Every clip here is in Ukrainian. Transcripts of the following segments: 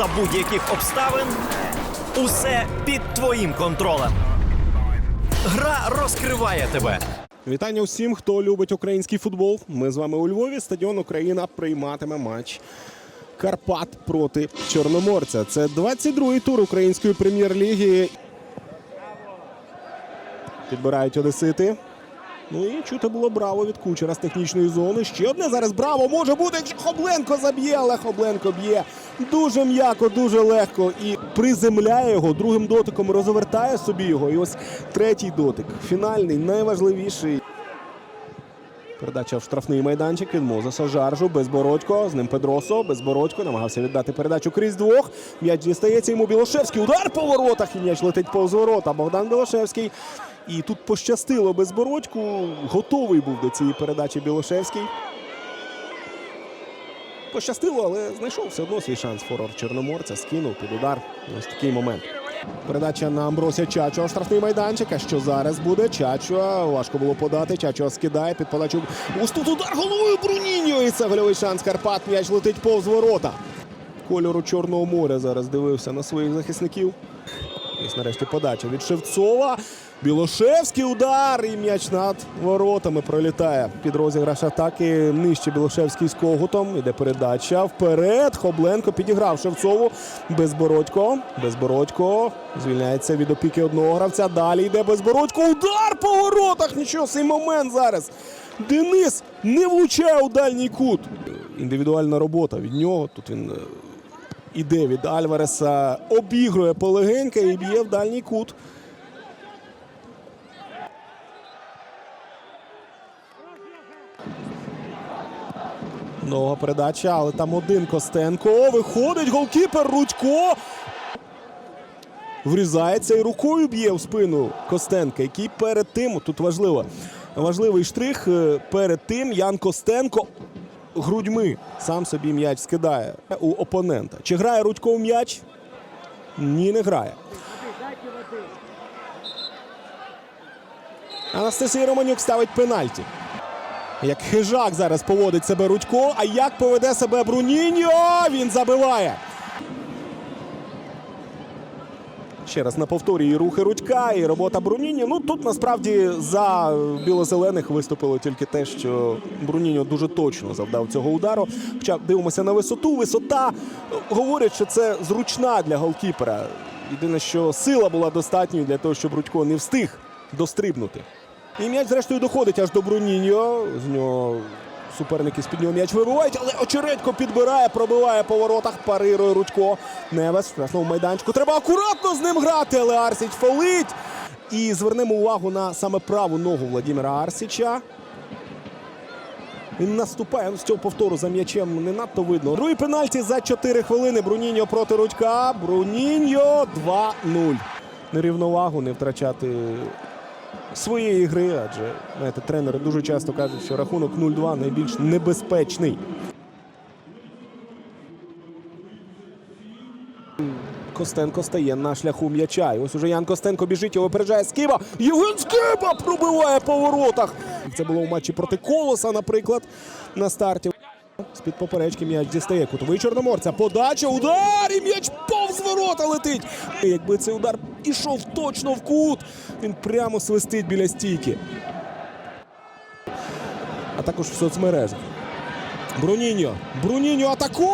за будь-яких обставин. Усе під твоїм контролем. Гра розкриває тебе. Вітання усім, хто любить український футбол. Ми з вами у Львові. Стадіон Україна прийматиме матч Карпат проти Чорноморця. Це 22-й тур української прем'єр-ліги. Підбирають одесити. Ну і чути було браво від кучера з технічної зони. Ще одне зараз браво може бути, Хобленко заб'є, але Хобленко б'є дуже м'яко, дуже легко і приземляє його другим дотиком, розвертає собі його. І ось третій дотик. Фінальний, найважливіший. Передача в штрафний майданчик від Мозеса Жаржу. Безбородько. З ним Педросо. Безбородько намагався віддати передачу крізь двох. М'яч дістається йому Білошевський. Удар по воротах. І м'яч летить повз ворота. Богдан Білошевський. І тут пощастило Безбородьку. Готовий був до цієї передачі Білошевський. Пощастило, але знайшов все одно свій шанс форвард Чорноморця. Скинув під удар. Ось такий момент. Передача на Амбросія Чачо. Штрафний майданчик. А що зараз буде? Чачо. Важко було подати. Чачо скидає під подачу. Ось тут удар головою Бруніньо. І це гольовий шанс Карпат. М'яч летить повз ворота. Кольору Чорного моря зараз дивився на своїх захисників. Ось нарешті подача від Шевцова. Білошевський удар і м'яч над воротами пролітає. Під розіграш атаки нижче Білошевський з когутом. Іде передача. Вперед. Хобленко підіграв Шевцову. Безбородько. Безбородько. Звільняється від опіки одного гравця. Далі йде Безбородько. Удар по воротах. Нічого, цей момент зараз. Денис не влучає у дальній кут. Індивідуальна робота від нього. Тут він е, іде від Альвареса, обігрує полегенька і б'є в дальній кут. Нова передача, але там один Костенко. Виходить голкіпер Рудько. Врізається і рукою б'є в спину Костенка, який перед тим, тут важливо, важливий штрих, е, перед тим Ян Костенко грудьми сам собі м'яч скидає у опонента. Чи грає Рудько в м'яч? Ні, не грає. Анастасія Романюк ставить пенальті. Як хижак зараз поводить себе Рудько, а як поведе себе Бруніньо, він забиває. Ще раз на повторі і рухи Рудька, і робота Бруніньо. Ну тут насправді за білозелених виступило тільки те, що Бруніньо дуже точно завдав цього удару. Хоча дивимося на висоту. Висота ну, говорять, що це зручна для голкіпера. Єдине, що сила була достатньою для того, щоб Рудько не встиг дострибнути. І м'яч, зрештою, доходить аж до Бруніньо. З нього суперники з-під нього м'яч вибивають, але очередько підбирає, пробиває по воротах, парирує Рудько. Невес в штрафному майданчику. Треба акуратно з ним грати, але Арсіч фолить. І звернемо увагу на саме праву ногу Владимира Арсіча. Він наступає ну, з цього повтору за м'ячем не надто видно. Другий пенальті за 4 хвилини. Бруніньо проти Рудька. Бруніньо 2-0. Нерівновагу не втрачати своєї гри, адже знаєте, тренери дуже часто кажуть, що рахунок 0-2 найбільш небезпечний. Костенко стає на шляху м'яча. І ось уже Ян Костенко біжить, його випереджає Скиба. Євген Скиба пробиває по воротах. Це було в матчі проти Колоса, наприклад, на старті. З-під поперечки м'яч дістає кутовий Чорноморця. Подача, удар! І м'яч повз ворота летить. Якби цей удар ішов точно в кут, він прямо свистить біля стійки. А також в соцмережах. Бруніньо. Бруніньо атакує!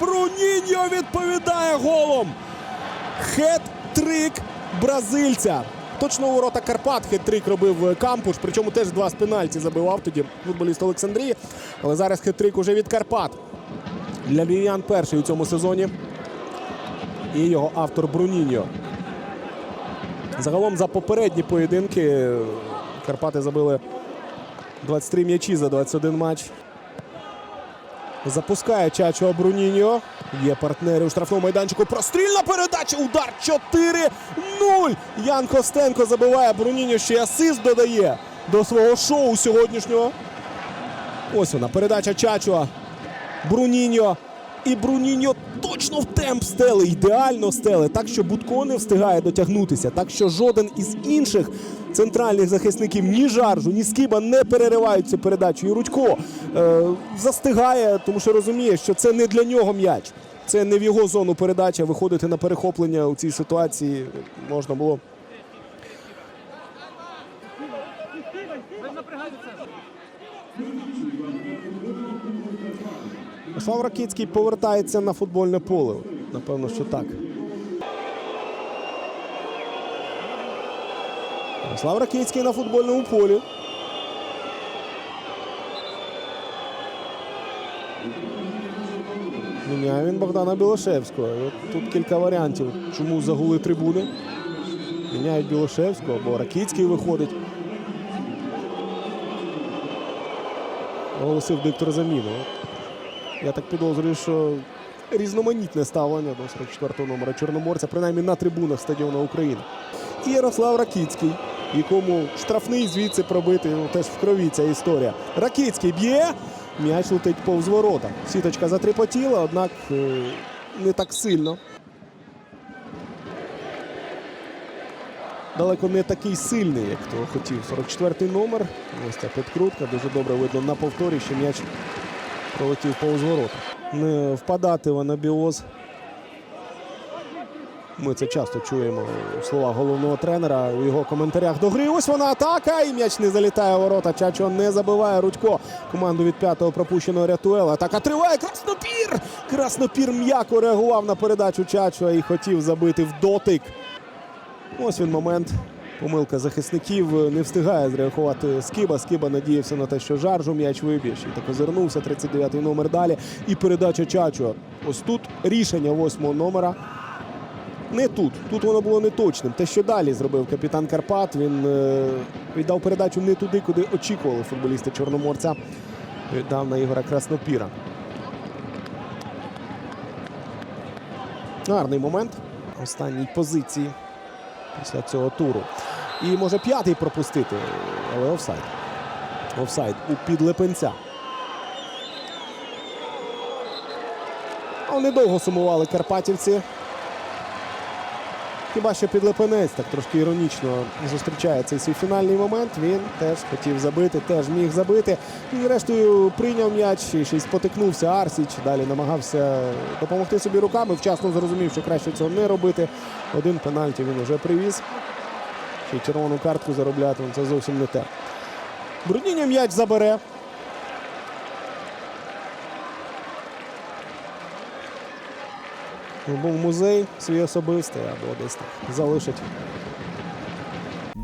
Бруніньо відповідає голом. Хет-трик бразильця. Точно у ворота Карпат хет-трик робив Кампуш, причому теж два з пенальті забивав тоді футболіст Олександрії. Але зараз хет-трик уже від Карпат. Для львів'ян перший у цьому сезоні. І його автор Бруніньо. Загалом за попередні поєдинки Карпати забили 23 м'ячі за 21 матч. Запускає Чачо Бруніньо. Є партнери у штрафному майданчику. Прострільна передача. Удар 4-0. Ян Костенко забиває. Бруніньо ще асист додає до свого шоу сьогоднішнього. Ось вона. Передача Чачо. Бруніньо. І Бруніньо точно в темп стели, ідеально стели, так що Будко не встигає дотягнутися, так що жоден із інших центральних захисників ні Жаржу, ні Скіба не переривають цю передачу. І Рудько е, застигає, тому що розуміє, що це не для нього м'яч. Це не в його зону передача. Виходити на перехоплення у цій ситуації можна було. Слав Ракицький повертається на футбольне поле. Напевно, що так. Слав Ракицький на футбольному полі. Міняє він Богдана Білошевського. От тут кілька варіантів, чому загули трибуни. Міняють Білошевського, бо Ракицький виходить. Оголосив диктор заміну. Я так підозрюю, що різноманітне ставлення до 44-го номера Чорноморця, принаймні на трибунах стадіону України. І Ярослав Ракицький, якому штрафний звідси пробити ну, теж в крові ця історія. Ракицький б'є, м'яч летить повз ворота. Сіточка затріпотіла, однак е, не так сильно. Далеко не такий сильний, як того хотів. 44-й номер. Ось ця підкрутка. Дуже добре видно на повторі, що м'яч пролетів повз ворота. Не впадати в анабіоз. Ми це часто чуємо у слова головного тренера у його коментарях до гри. Ось вона атака. І м'яч не залітає у ворота. Чачо не забиває Рудько. Команду від п'ятого пропущеного рятує. Атака триває. Краснопір! Краснопір м'яко реагував на передачу Чачо і хотів забити в дотик. Ось він момент. Помилка захисників не встигає зреагувати Скиба. Скиба надіявся на те, що жаржу м'яч виб'є. Ще й так озирнувся. 39-й номер далі. І передача Чачо. Ось тут рішення восьмого номера. Не тут. Тут воно було не точним. Те, що далі зробив капітан Карпат, він е, віддав передачу не туди, куди очікували футболісти Чорноморця. Віддав на Ігора Краснопіра. Гарний момент. Останній позиції після цього туру. І може п'ятий пропустити, але офсайд. Офсайд у підлепенця. Недовго сумували карпатівці. Хіба що підлепенець так трошки іронічно зустрічає цей свій фінальний момент. Він теж хотів забити, теж міг забити. І зрештою прийняв м'яч, ще спотикнувся Арсіч. Далі намагався допомогти собі руками. Вчасно зрозумів, що краще цього не робити. Один пенальті він уже привіз. Й червону картку заробляти, ну, це зовсім не те. Брудніння м'яч забере. Був музей свій особистий або десь так залишить.